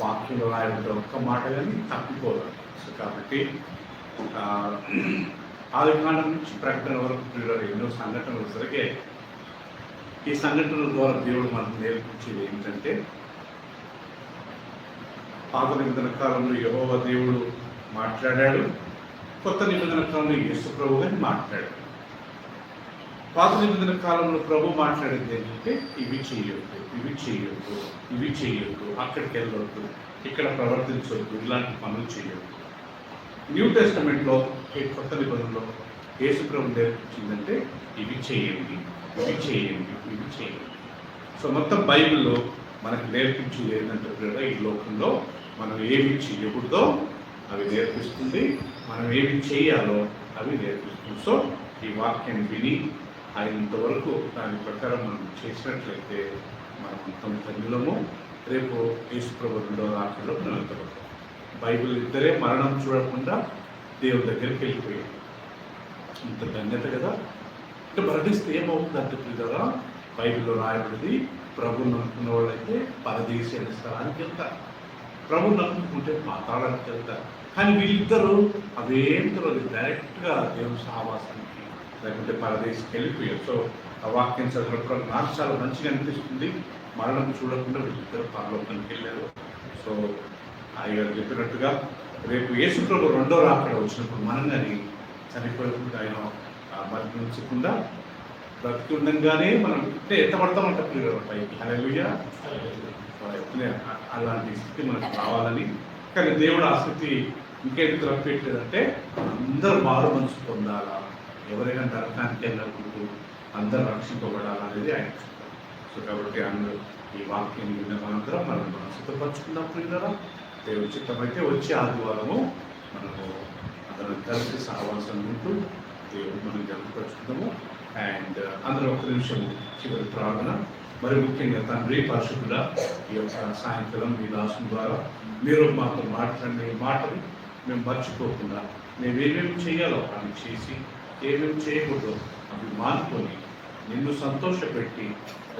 వాక్యంలో రాయబడ్డ ఒక్క మాట కానీ తప్పిపోదు సో కాబట్టి ఆదికాండం ఆది నుంచి ప్రకటన వరకు ఎన్నో సంఘటనలు జరిగాయి ఈ సంఘటనల ద్వారా దేవుడు మనకు నేర్పించేది ఏంటంటే పాత నిబంధన కాలంలో యహోవ దేవుడు మాట్లాడాడు కొత్త నిబంధన కాలంలో యేసు ప్రభు గారిని మాట్లాడాడు పాత నిబంధన కాలంలో ప్రభు మాట్లాడింది ఏంటంటే ఇవి చేయొద్దు ఇవి చేయొద్దు ఇవి చేయొద్దు అక్కడికి వెళ్ళొద్దు ఇక్కడ ప్రవర్తించొద్దు ఇలాంటి పనులు చేయొద్దు. న్యూ టెస్టమెంట్లో ఈ కొత్త నిబంధనలో యేసు ప్రభు నేర్పించిందంటే ఇవి చేయండి ఇవి చేయండి ఇవి చేయండి. సో మొత్తం బైబిల్లో మనకు నేర్పించింది ఏంటంటే కూడా ఈ లోకంలో మనం ఏమి చేయకూడదో అవి నేర్పిస్తుంది మనం ఏమి చేయాలో అవి నేర్పిస్తుంది. సో ఈ వాక్యాన్ని విని అయినంతవరకు దాని ప్రకారం మనం చేసినట్లయితే మనం మొత్తం ధన్యులము రేపు యేసు రెండవ రాత్రిలో మనం వెళ్తాం బైబిల్ ఇద్దరే మరణం చూడకుండా దేవుడి దగ్గరికి వెళ్ళిపోయాడు ఇంత ధన్యత కదా? అంటే మరణిస్తే ఏమవుతుందంటే కదా బైబిల్లో రాయబడింది ప్రభుని నమ్ముకున్న వాళ్ళైతే పరదేశీ అనే స్థలానికి వెళ్తారు. ప్రభుని నమ్ముకుంటే పాతాళానికి వెళ్తారు. కానీ వీళ్ళిద్దరూ అవేం తెలియదు డైరెక్ట్గా దేవుని సహవాసానికి లేకుంటే పరదేశికి వెళ్ళిపోయారు. సో ఆ వాక్యం చదివినప్పుడు నాకు చాలా మంచిగా అనిపిస్తుంది. మరణం చూడకుండా వీళ్ళిద్దరు పరలోకానికి వెళ్ళారు. సో ఆయన చెప్పినట్టుగా రేపు యేసుప్రభు రెండో రాకడ వచ్చినప్పుడు మనం కానీ చనిపోయినప్పుడు ఆయన మరణించకుండా బ్రతికి మనం మనం ఎంత పడతామంట పిల్లలు? పైకి. హల్లెలూయా. అలాంటి స్థితి మనకు కావాలని కానీ దేవుడు ఆ స్థితి ఇంకేంటి తప్పెట్టలేదంటే అందరూ మారు మనసు పొందాలా. ఎవరైనా నరకానికి వెళ్ళకూడదు అందరూ రక్షింపబడాలనేది ఆయన సో కాబట్టి అందరూ ఈ వాక్యం విన్న మనందరం మనం మనం సిద్ధపరచుకుందాం పిల్లరా దేవుడి చిత్తమైతే వచ్చే ఆదివారము మనము అందరం కలిసి సహవాసం ఉంటూ దేవుడు మనం జరుపుపరుచుకుందాము అండ్ అందరూ ఒక నిమిషం చివరి ప్రార్థన. మరి ముఖ్యంగా తండ్రి పరిశుద్ధుల ఈ యొక్క సాయంత్రం మీ దాసుని ద్వారా మీరు మాతో మాట్లాడిన మాటలు మేము మర్చిపోకుండా మేము ఏమేమి చేయాలో అవి చేసి ఏమేమి చేయకూడదో. అవి మానుకొని నిన్ను సంతోషపెట్టి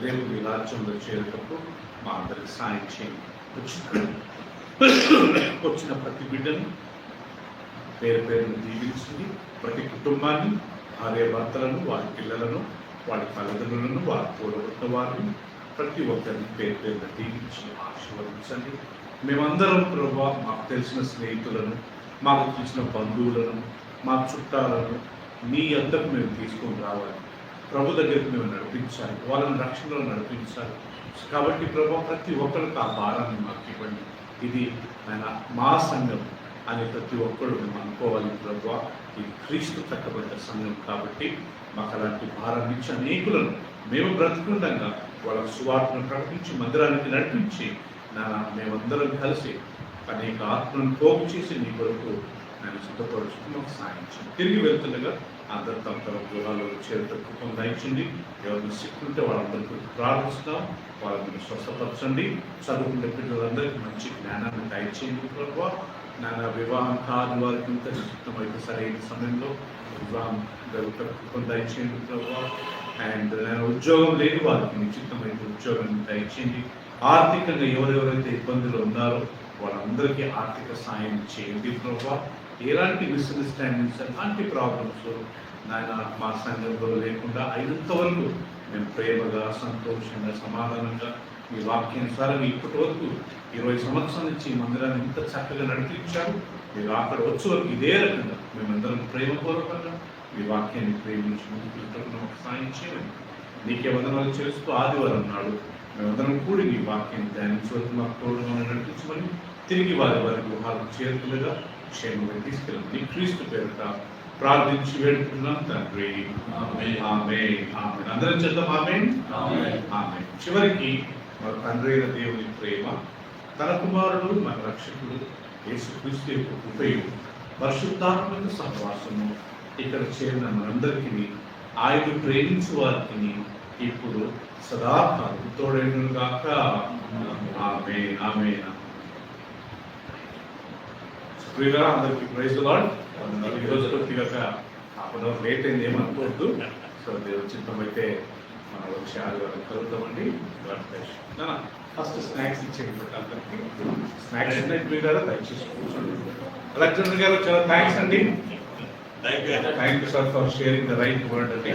రేపు మీ రాజ్యంలో చేరేటప్పుడు మా అందరికి సాయం చేయండి. వచ్చిన వచ్చిన ప్రతి బిడ్డను పేరు పేరును దీవించింది ప్రతి కుటుంబాన్ని భార్య భర్తలను వారి పిల్లలను వారి తల్లిదండ్రులను వారి తోడబుట్టిన వారిని ప్రతి ఒక్కరిని పేరు పేరున దీవించి ఆశీర్వదించండి. మేమందరం ప్రభావ మాకు తెలిసిన స్నేహితులను మాకు తెలిసిన బంధువులను మా చుట్టాలను నీ అంతకు మేము తీసుకొని రావాలి. ప్రభు దగ్గరికి మేము నడిపించాలి. వాళ్ళని రక్షణలో నడిపించాలి. కాబట్టి ప్రభు ప్రతి ఒక్కరికి ఆ భారాన్ని మాకు ఇవ్వండి. ఇది ఆయన మా సంఘం అని ప్రతి ఒక్కరు మేము అనుకోవాలి ప్రభు. ఇది క్రీస్తు కట్టబడ్డ సంఘం కాబట్టి మాకు అలాంటి భారాన్ని ఇచ్చి అనేకులను మేము బ్రతుకుండగా వాళ్ళకు సువార్తను ప్రకటించి మందిరానికి నడిపించి నా మేమందరం కలిసి అనేక ఆత్మను పోగు చేసి నీ కొరకు ఆయన సిద్ధపరుచుకుని మాకు సాయం చేయండి తిరిగి వెళ్తుండగా అందరు తమ తమ గృహాల్లో చేరుట కృపం ఎవరిని సిక్కుంటే వాళ్ళందరికీ ప్రార్థిస్తాం వాళ్ళని స్వస్థపరచండి. చదువుకునే పిల్లలందరికీ మంచి జ్ఞానాన్ని దయచేయండి ప్రభు. నా వివాహం కాదు వారికి ఇంత నిశ్చితం అయితే సరైన సమయంలో వివాహం జరుగుట కృపం దయచేయండి ప్రభు. అండ్ నేను ఉద్యోగం లేని వారికి నిశ్చితమైన ఉద్యోగం దయచేయండి. ఆర్థికంగా ఎవరెవరైతే ఇబ్బందులు ఉన్నారో వాళ్ళందరికీ ఆర్థిక సాయం చేయండి ప్రభావ ఎలాంటి మిస్అండర్స్టాండింగ్స్ ఎలాంటి ప్రాబ్లమ్స్ నాయన మా సంఘంలో లేకుండా అయినంతవరకు మేము ప్రేమగా సంతోషంగా సమాధానంగా మీ వాక్యానుసారం ఇప్పటి వరకు ఇరవై సంవత్సరాల నుంచి ఈ మందిరాన్ని ఇంత చక్కగా నడిపించారు. మీరు అక్కడ వచ్చే వరకు ఇదే రకంగా మేమందరం ప్రేమపూర్వకంగా మీ వాక్యాన్ని ప్రేమించి ముందుకు ఒక సాయం చేయమని నీకే వందనాలు చేస్తూ ఆదివారం నాడు మేమందరం కూడి మీ వాక్యాన్ని ధ్యానించవరకు మాకు తోడుగా నడిపించమని తిరిగి వారి వారి గృహాలకు చేరుకులుగా క్షేమంగా తీసుకెళ్ళండి క్రీస్తు పేరుట ప్రార్థించి వేడుకున్నాం తండ్రి. ఆమె ఆమె అందరం చేద్దాం ఆమె. ఆమె చివరికి మన తండ్రి అయిన దేవుని ప్రేమ తన కుమారుడు మన రక్షకుడు యేసుక్రీస్తు యొక్క ఉపయోగం పరిశుద్ధాత్మక సహవాసము ఇక్కడ చేరిన మనందరికీ ఆయన ప్రేమించు వారికి ఇప్పుడు సదాకాలం తోడైన గాక. ఆమె ఆమె ప్రియుగా అందరికి ప్రైజ్ లాడ్ ఈ రోజు కొద్దిగా హాఫ్ అన్ అవర్ లేట్ అయింది ఏమనుకోవద్దు సో దేవుడి చిత్తం అయితే మనం వచ్చే ఆదివారం కలుద్దామండి. ఫస్ట్ స్నాక్స్ ఇచ్చేయండి అందరికి స్నాక్స్ ఉన్నాయి కదా దయచేసి కూర్చోండి. గారు చాలా థ్యాంక్స్ అండి. Thank you thank you sir for sharing the right word అండి.